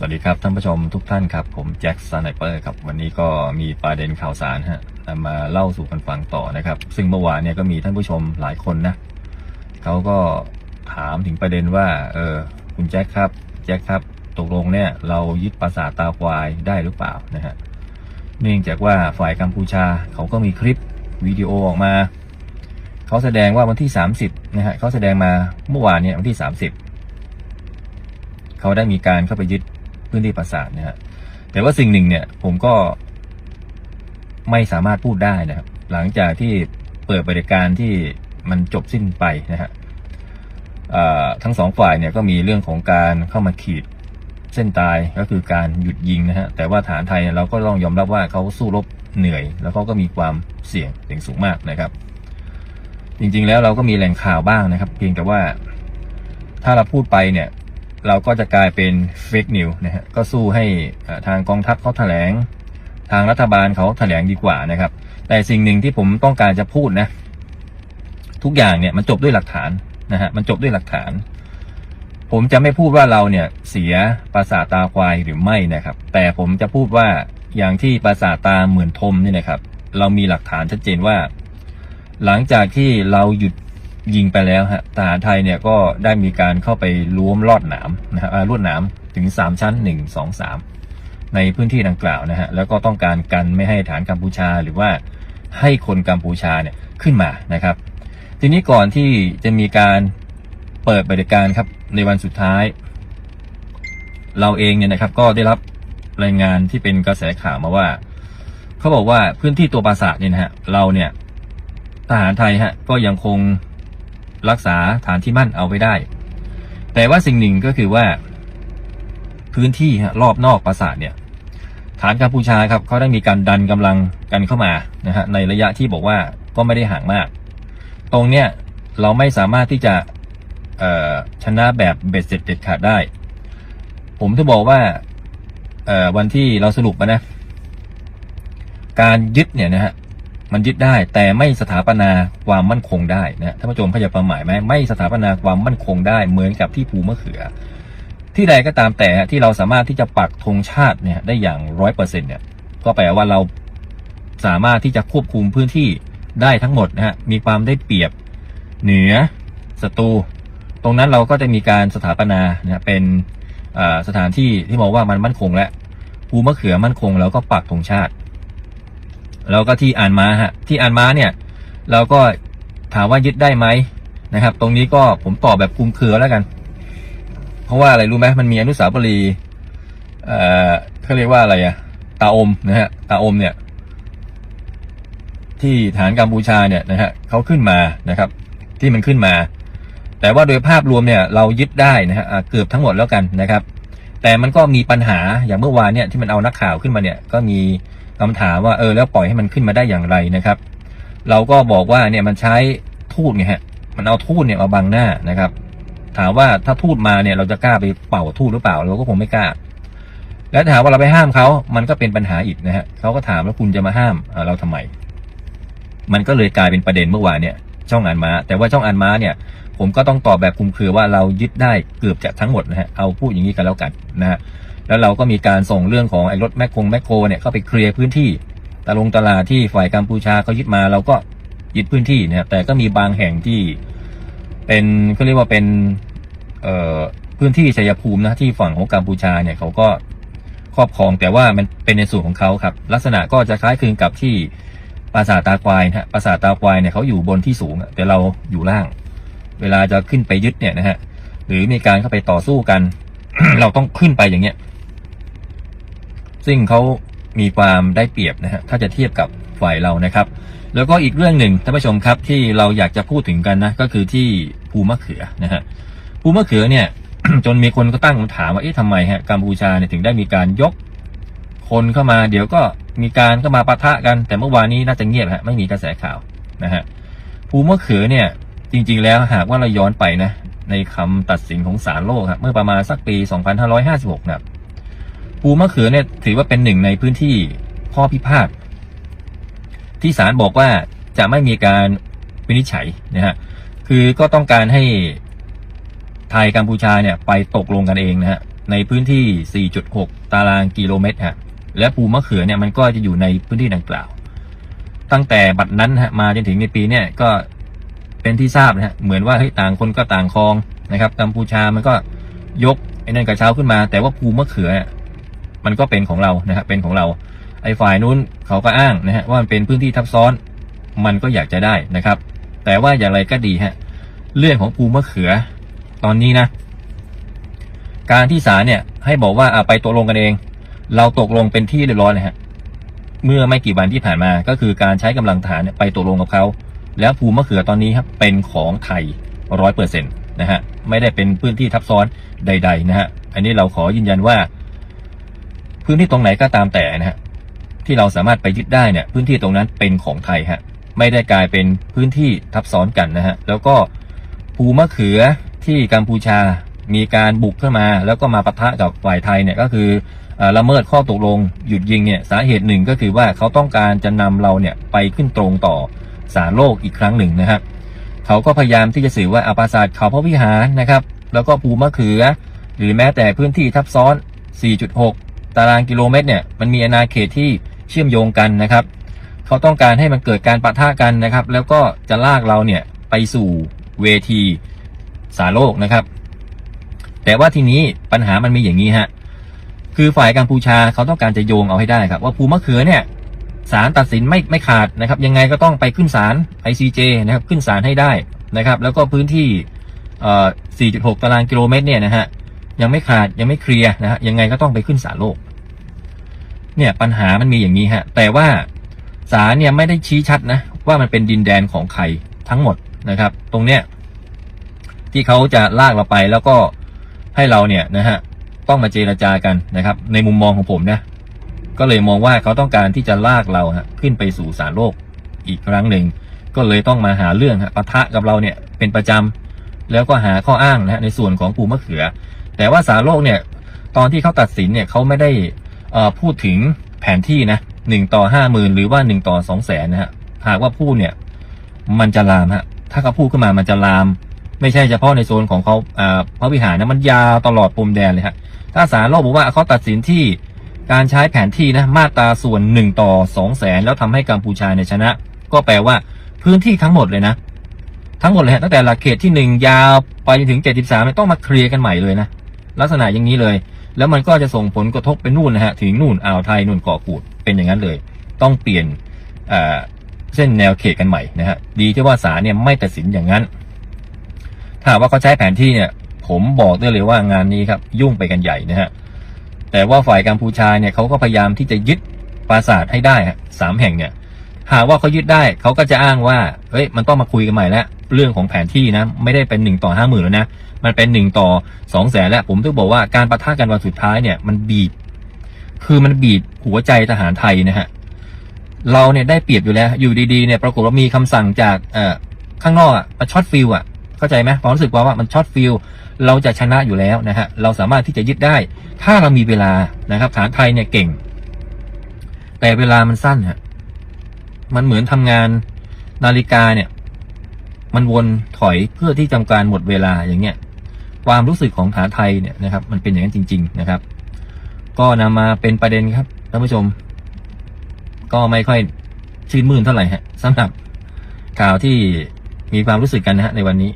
สวัสดีครับท่านผู้ชมทุกท่านครับ ผมแจ็คสไนเปอร์ครับ วันนี้ก็มีประเด็นข่าวสารฮะมาเล่าสู่กันฟังต่อนะครับ ซึ่งเมื่อวานเนี่ยก็มีท่านผู้ชมหลายคนนะเขาก็ถามถึงประเด็นว่า เออคุณแจ็คครับแจ็คครับตกลงเนี่ยเรายึดปราสาทตาควายได้หรือเปล่านะฮะเนื่องจากว่าฝ่ายกัมพูชาเขาก็มีคลิปวิดีโอออกมาเขาแสดงว่าวันที่ 30นะฮะเขาแสดงมาเมื่อวานเนี่ยวันที่ 30เขาได้มีการเข้าไปยึด พื้นที่ปราสาทนะฮะแต่ว่าสิ่งหนึ่งเนี่ย ผมก็ไม่สามารถพูดได้นะครับ หลังจากที่เปิดบริการที่มันจบสิ้นไปนะฮะทั้งสองฝ่ายเนี่ยก็มีเรื่องของการเข้ามาขีดเส้นตายก็คือการหยุดยิงนะฮะแต่ว่าฐานไทยเนี่ยเราก็ต้องยอมรับว่าเขาสู้รบเหนื่อย แล้วเขาก็มีความเสี่ยงเสี่ยงสูงมากนะครับ จริงๆแล้วเราก็มีแหล่งข่าวบ้างนะครับ เพียงแต่ว่าถ้าเราพูดไปเนี่ย เราก็จะกลายเป็นเฟกนิวนะฮะก็สู้ให้ทางกองทัพเขาแถลง ทางรัฐบาลเขาแถลงดีกว่านะครับ แต่สิ่งหนึ่งที่ผมต้องการจะพูดนะ ทุกอย่างเนี่ยมันจบด้วยหลักฐานนะฮะมันจบด้วยหลักฐาน ผมจะไม่พูดว่าเราเนี่ยเสียปราสาตาควายหรือไม่นะครับ แต่ผมจะพูดว่าอย่างที่ปราสาตาเหมือนทมเนี่ยนะครับ เรามีหลักฐานชัดเจนว่า หลังจากที่เราหยุด ยิงไปแล้วฮะทหารไทยเนี่ยก็ได้มีการเข้าไปล้วมลอดหนามนะฮะลวดหนามถึงสามชั้นหนึ่งสองสามในพื้นที่ดังกล่าวนะฮะแล้วก็ต้องการกันไม่ให้ฐานกัมพูชาหรือว่าให้คนกัมพูชาเนี่ยขึ้นมานะครับ ทีนี้ก่อนที่จะมีการเปิดบริการครับในวันสุดท้าย เราเองเนี่ยนะครับก็ได้รับรายงานที่เป็นกระแสข่าวมาว่า เขาบอกว่าพื้นที่ตัวปราสาทเนี่ยนะฮะเราเนี่ยทหารไทยฮะก็ยังคง รักษาฐานที่มั่นเอาไว้ได้ แต่ว่าสิ่งหนึ่งก็คือว่า พื้นที่รอบนอกปราสาทเนี่ย ฐานกัมพูชาครับเขาได้มีการดันกำลังกันเข้ามานะฮะในระยะที่บอกว่าก็ไม่ได้ห่างมาก ตรงเนี้ยเราไม่สามารถที่จะชนะแบบเบ็ดเสร็จเด็ดขาดได้ ผมจะบอกว่าวันที่เราสรุปมานะ การยึดเนี่ยนะฮะ มันยึดได้แต่ไม่สถาปนาความมั่นคงได้นะท่านผู้ชมเข้าใจความหมายไหมไม่สถาปนาความมั่นคงได้เหมือนกับที่ภูมะเขือ ที่ใดก็ตามแต่ที่เราสามารถที่จะปักธงชาติเนี่ยได้อย่างร้อยเปอร์เซ็นเนี่ยก็แปลว่าเราสามารถที่จะควบคุมพื้นที่ได้ทั้งหมดนะฮะมีความได้เปรียบเหนือศัตรูตรงนั้นเราก็จะมีการสถาปนานะเป็นสถานที่ที่มองว่ามันมั่นคงและภูมะเขือมั่นคงแล้วก็ปักธงชาติ แล้วก็ที่อ่านมาฮะที่อ่านมาเนี่ยเราก็ถามว่ายึดได้ไหมนะครับ ตรงนี้ก็ผมตอบแบบคุมเครือแล้วกัน เพราะว่าอะไรรู้ไหมมันมีอนุสาวรีย์เอ่อเขาเรียกว่าอะไรอะตาอมนะฮะตาอมเนี่ย ที่ฐานกัมพูชาเนี่ยนะฮะเขาขึ้นมานะครับ ที่มันขึ้นมา แต่ว่าโดยภาพรวมเนี่ย เรายึดได้นะฮะเกือบทั้งหมดแล้วกันนะครับ แต่มันก็มีปัญหาอย่างเมื่อวานเนี่ยที่มันเอานักข่าวขึ้นมาเนี่ย ก็มี คำถามว่าเออแล้วปล่อยให้มันขึ้นมาได้อย่างไรนะครับ เราก็บอกว่าเนี่ยมันใช้ทูตไงฮะมันเอาทูตเนี่ยมาบังหน้านะครับ ถามว่าถ้าทูตมาเนี่ยเราจะกล้าไปเป่าทูตหรือเปล่าเราก็คงไม่กล้า แล้วถามว่าเราไปห้ามเขา มันก็เป็นปัญหาอีกนะฮะเขาก็ถามแล้วคุณจะมาห้ามเราทำไม มันก็เลยกลายเป็นประเด็นเมื่อวานเนี่ย ช่องอันม้า แต่ว่าช่องอันม้าเนี่ย ผมก็ต้องตอบแบบคุมเครือว่าเรายึดได้เกือบจะทั้งหมดนะฮะเอาพูดอย่างนี้กันแล้วกันนะฮะ แล้วเราก็มีการส่งเรื่องของไอ้รถแมคคงแมคโครเนี่ยเข้าไปเคลียร์พื้นที่ตะลงตลาดที่ฝ่ายกัมพูชาเขายึดมาเราก็ยึดพื้นที่นะครับแต่ก็มีบางแห่งที่เป็นเขาเรียกว่าเป็นเอ่อพื้นที่ชัยภูมินะที่ฝั่งของกัมพูชาเนี่ยเขาก็ครอบครองแต่ว่ามันเป็นในส่วนของเขาครับ ลักษณะก็จะคล้ายคลึงกับที่ปราสาทตาควายนะฮะปราสาทตาควายเนี่ยเขาอยู่บนที่สูงแต่เราอยู่ล่าง เวลาจะขึ้นไปยึดเนี่ยนะฮะหรือมีการเข้าไปต่อสู้กัน เราต้องขึ้นไปอย่างเงี้ย ซึ่งเขามีความได้เปรียบนะฮะถ้าจะเทียบกับฝ่ายเรานะครับ แล้วก็อีกเรื่องหนึ่งท่านผู้ชมครับที่เราอยากจะพูดถึงกันนะก็คือที่ภูมะเขือนะฮะภูมะเขือเนี่ยจนมีคนก็ตั้งคำถามว่าเอ๊ะทำไมฮะกัมพูชาเนี่ยถึงได้มีการยกคนเข้ามาเดี๋ยวก็มีการก็มาปะทะกัน แต่เมื่อวานนี้น่าจะเงียบฮะไม่มีกระแสข่าวนะฮะภูมะเขือเนี่ยจริง ๆ แล้วหากว่าเราย้อนไปนะในคำตัดสินของศาลโลกครับเมื่อประมาณสักปี 2556นะครับ ภูมะเขือเนี่ยถือว่าเป็นหนึ่งในพื้นที่ข้อพิพาทที่ศาลบอกว่าจะไม่มีการวินิจฉัยนะฮะคือก็ต้องการให้ไทยกัมพูชาเนี่ยไปตกลงกันเองนะฮะในพื้นที่ 4.6 ตารางกิโลเมตรฮะและภูมะเขือเนี่ยมันก็จะอยู่ในพื้นที่ดังกล่าว ตั้งแต่บัดนั้นฮะมาจนถึงในปีเนี่ยก็เป็นที่ทราบนะฮะเหมือนว่าเฮ้ยต่างคนก็ต่างคลองนะครับกัมพูชามันก็ยกไอ้นั่นกระเช้าขึ้นมา แต่ว่าภูมะเขือ มันก็เป็นของเรานะครับเป็นของเรา ไอ้ฝ่ายนู้นเขาก็อ้างนะฮะว่ามันเป็นพื้นที่ทับซ้อน มันก็อยากจะได้นะครับ แต่ว่าอย่างไรก็ดีฮะเรื่องของภูมะเขือตอนนี้นะ การที่ศาลเนี่ยให้บอกว่าอะไปตกลงกันเอง เราตกลงเป็นที่เรียบร้อยเลยฮะเมื่อไม่กี่วันที่ผ่านมาก็คือการใช้กำลังทหารเนี่ยไปตกลงกับเขาแล้วภูมะเขือตอนนี้ครับเป็นของไทยร้อยเปอร์เซ็นต์นะฮะไม่ได้เป็นพื้นที่ทับซ้อนใด ๆ นะฮะอันนี้เราขอยืนยันว่า พื้นที่ตรงไหนก็ตามแต่นะฮะที่เราสามารถไปยึดได้เนี่ยพื้นที่ตรงนั้นเป็นของไทยฮะไม่ได้กลายเป็นพื้นที่ทับซ้อนกันนะฮะแล้วก็ภูมะเขือที่กัมพูชามีการบุกเข้ามา แล้วก็มาปะทะกับฝ่ายไทยเนี่ยก็คือละเมิดข้อตกลงหยุดยิงเนี่ยสาเหตุหนึ่งก็คือว่าเขาต้องการจะนำเราเนี่ยไปขึ้นตรงต่อศาลโลกอีกครั้งหนึ่งนะครับเขาก็พยายามที่จะสื่อว่าอาปราสาทเขาพระวิหารนะครับ แล้วก็ภูมะเขือ หรือแม้แต่พื้นที่ทับซ้อน 4.6 ตารางกิโลเมตรเนี่ยมันมีอาณาเขตที่เชื่อมโยงกันนะครับ เขาต้องการให้มันเกิดการปะทะกันนะครับ แล้วก็จะลากเราเนี่ยไปสู่เวทีสาโลกนะครับ แต่ว่าทีนี้ปัญหามันมีอย่างนี้ฮะคือฝ่ายกัมพูชาเขาต้องการจะโยงเอาให้ได้ครับ ว่าภูมะเขือเนี่ยศาลตัดสินไม่ไม่ขาดนะครับ ยังไงก็ต้องไปขึ้นศาล ICJ นะครับขึ้นศาลให้ได้นะครับ แล้วก็พื้นที่เอ่อ4.6 ตารางกิโลเมตรเนี่ยนะฮะยังไม่ขาดยังไม่เคลียร์นะฮะยังไงก็ต้องไปขึ้นศาลโลก เนี่ยปัญหามันมีอย่างนี้ฮะ แต่ว่าศาลเนี่ยไม่ได้ชี้ชัดนะ ว่ามันเป็นดินแดนของใครทั้งหมดนะครับ ตรงเนี้ยที่เขาจะลากเราไปแล้วก็ให้เราเนี่ยนะฮะต้องมาเจรจากันนะครับ ในมุมมองของผมนะก็เลยมองว่าเขาต้องการที่จะลากเราฮะขึ้นไปสู่ศาลโลกอีกครั้งหนึ่ง ก็เลยต้องมาหาเรื่องฮะปะทะกับเราเนี่ยเป็นประจำแล้วก็หาข้ออ้างนะฮะในส่วนของปูมะเขือ แต่ว่าศาลโลกเนี่ย ตอนที่เขาตัดสินเนี่ยเขาไม่ได้ พูดถึงแผนที่นะหนึ่งต่อห้าหมื่นหรือว่าหนึ่งต่อสองแสนนะฮะหากว่าพูดเนี่ย มันจะลามฮะถ้าเขาพูดขึ้นมามันจะลาม ไม่ใช่เฉพาะในโซนของเขาอ่าพระวิหารนะมันยาวตลอดปมแดนเลยฮะถ้าศาลโลกบอกว่าเขาตัดสินที่การใช้แผนที่นะมาตราส่วนหนึ่งต่อสองแสนแล้วทำให้กัมพูชาเนี่ยชนะ ก็แปลว่าพื้นที่ทั้งหมดเลยนะ ทั้งหมดเลยฮะตั้งแต่หลักเขตที่หนึ่งยาวไปจนถึงเจ็ดสิบสามต้องมาเคลียร์กันใหม่เลยนะลักษณะอย่างนี้เลย แล้วมันก็จะส่งผลกระทบไปนู่นนะฮะถึงนู่นอ่าวไทยนู่นเกาะกูดเป็นอย่างนั้นเลย ต้องเปลี่ยนเส้นแนวเขตกันใหม่นะฮะดีที่ว่าศาลเนี่ยไม่ตัดสินอย่างนั้น ถ้าว่าเขาใช้แผนที่เนี่ยผมบอกได้เลยว่างานนี้ครับยุ่งไปกันใหญ่นะฮะแต่ว่าฝ่ายกัมพูชาเนี่ยเขาก็พยายามที่จะยึดปราสาทให้ได้ฮะสามแห่งเนี่ย หากว่าเขายึดได้เขาก็จะอ้างว่าเฮ้ยมันต้องมาคุยกันใหม่แล้วเรื่องของแผนที่นะ ไม่ได้เป็นหนึ่งต่อห้าหมื่นแล้วนะ มันเป็นหนึ่งต่อสองแสนแล้ว ผมต้องบอกว่าการประทะกันวันสุดท้ายเนี่ยมันบีบ คือมันบีบหัวใจทหารไทยนะฮะเราเนี่ยได้เปรียบอยู่แล้ว อยู่ดีๆเนี่ยปรากฏว่ามีคำสั่งจากเอ่อข้างนอกอะมาช็อตฟิลอะเข้าใจไหมความรู้สึกว่าว่ามันช็อตฟิลเราจะชนะอยู่แล้วนะฮะเราสามารถที่จะยึดได้ ถ้าเรามีเวลานะครับฐานไทยเนี่ยเก่ง แต่เวลามันสั้นฮะ มันเหมือนทำงานนาฬิกาเนี่ย มันวนถอยเพื่อที่จำการหมดเวลาอย่างเงี้ย ความรู้สึกของขาไทยเนี่ยนะครับ มันเป็นอย่างนั้นจริง ๆ นะครับ ก็นำมาเป็นประเด็นครับท่านผู้ชม ก็ไม่ค่อยชื่นมื่นเท่าไหร่ฮะสำหรับข่าวที่มีความรู้สึกกันนะฮะในวันนี้